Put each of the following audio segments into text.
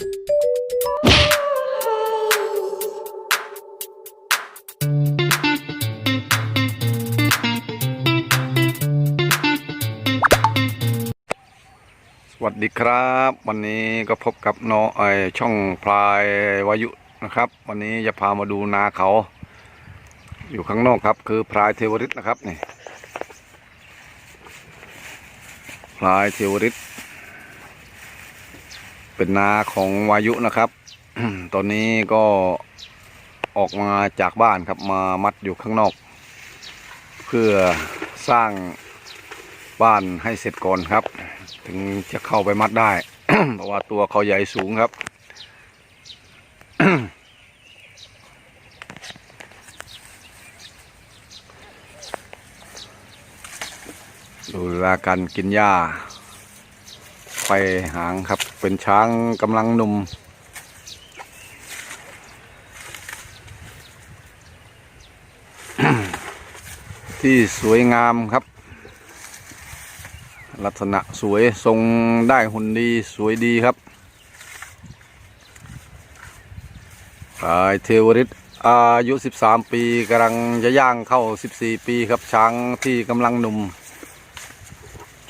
สวัสดีครับ วันนี้ก็พบกับน้องไออช่องพลายวายุนะครับ วันนี้จะพามาดูนาเขา อยู่ข้างนอกครับ คือพลายเทวริตนะครับนี่พลายเทวริต เป็นนาของวายุนะครับ ตอนนี้ก็ออกมาจากบ้านครับมามัดอยู่ข้างนอก เพื่อสร้างบ้านให้เสร็จก่อนครับ ถึงจะเข้าไปมัดได้ เพราะว่าตัวเขาใหญ่สูงครับ ดูเวลาการกินหญ้า ไปหางครับ เป็นช้างกำลังหนุ่ม ที่สวยงามครับ ลักษณะสวยทรงได้หุ่นดีสวยดีครับพลายเทวริตอายุ 13 ปีกำลังจะย่างเข้า 14 ปีครับช้างที่กำลังหนุ่ม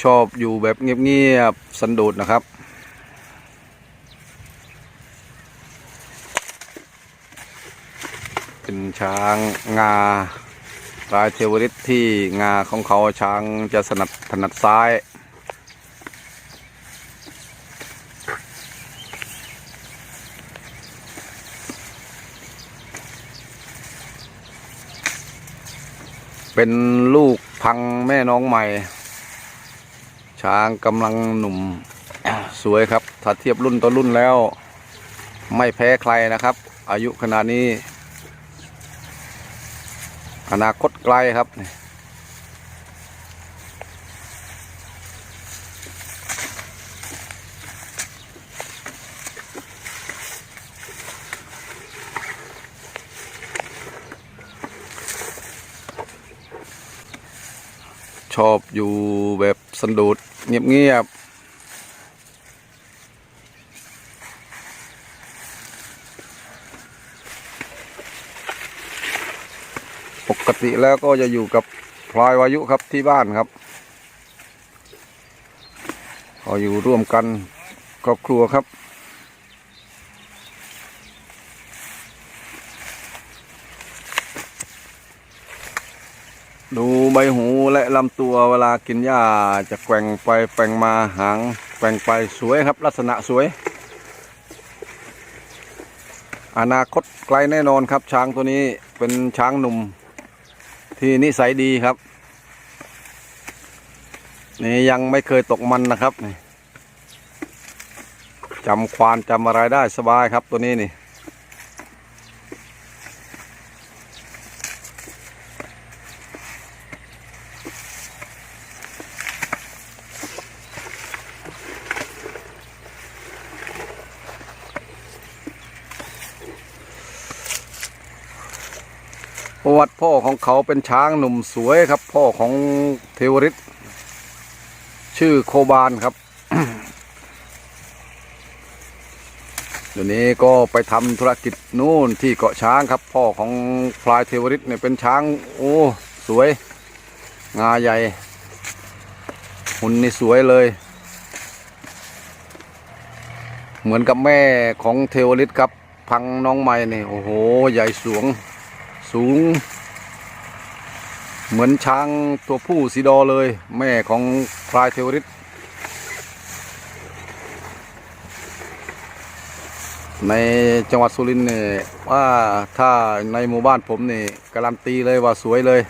ชอบอยู่แบบเงียบๆสันโดษนะครับ เป็นช้างงาพลายเทวริตที่งาของเขาช้างจะสนัดถนัดซ้ายเป็นลูกพังแม่น้องใหม่ ช้างกำลังหนุ่มสวยครับ ถ้าเทียบรุ่นต่อรุ่นแล้ว ไม่แพ้ใครนะครับ อายุขนาดนี้ อนาคตไกลครับ ชอบอยู่แบบสันโดษเงียบๆ ปกติแล้วก็จะอยู่กับพลายวายุครับที่บ้านครับก็อยู่ร่วมกันครอบครัวครับ ดูใบหูและลำตัวเวลากินหญ้าจะแกว่งไปแกว่งมาหางแกว่งไปสวยครับ ลักษณะสวย อนาคตไกลแน่นอนครับ ช้างตัวนี้เป็นช้างหนุ่ม ที่นิสัยดีครับ นี่ยังไม่เคยตกมันนะครับจำควานจำอะไรได้สบายครับตัวนี้นี่ วัติพ่อของเขาเป็นช้างหนุ่มสวยครับ พ่อของเทวริตชื่อโคบานครับเดี๋ยวนี้ก็ไปทำธุรกิจนู่นที่เกาะช้างครับ พ่อของพลายเทวริตเนี่ยเป็นช้าง โอ้สวย งาใหญ่ หุ่นนี่สวยเลย เหมือนกับแม่ของเทวริตครับ พังน้องใหม่นี่โอ้โห ใหญ่สูง สูง เหมือนช้างตัวผู้สีดอเลย แม่ของพลายเทวริตในจังหวัดสุรินทร์เนี่ยว่าถ้าในหมู่บ้านผมนี่การันตีเลยว่าสวยเลย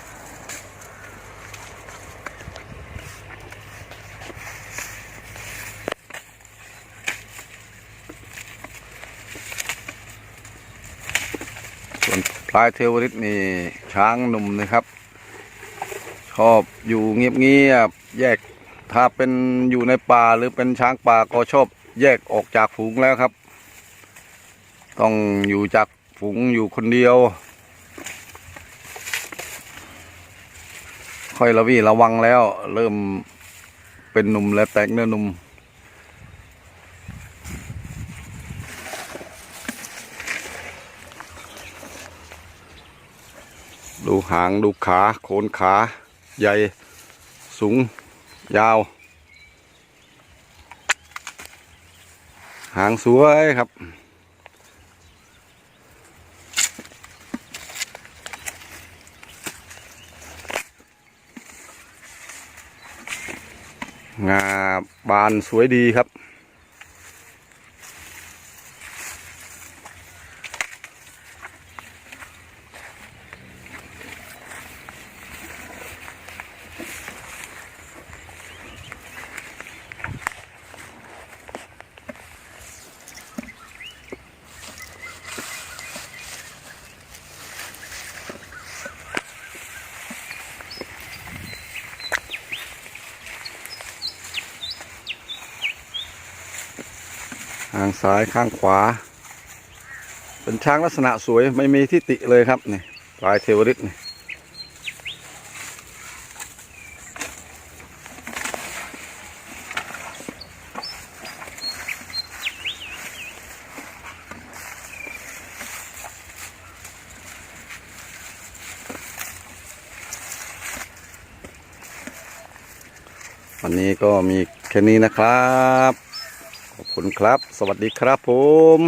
วนพลายเทวริตนี่ช้างหนุ่มนะครับ ชอบอยู่เงียบๆแยกถ้าเป็นอยู่ในป่าหรือเป็นช้างป่าก็ชอบแยกออกจากฝูงแล้วครับ ต้องอยู่จากฝูงอยู่คนเดียว ค่อยระวีระวังแล้ว เริ่มเป็นหนุ่มแล้วแตกเนื้อหนุ่ม ดูหางดูขาโคนขาใหญ่สูงยาว หางสวยครับ งาบานสวยดีครับ ข้างซ้ายข้างขวา เป็นช้างลักษณะสวยไม่มีที่ติเลยครับนี่ปลายเทวริตนี่วันนี้ก็มีแค่นี้นะครับขอบ คุณครับ สวัสดีครับผม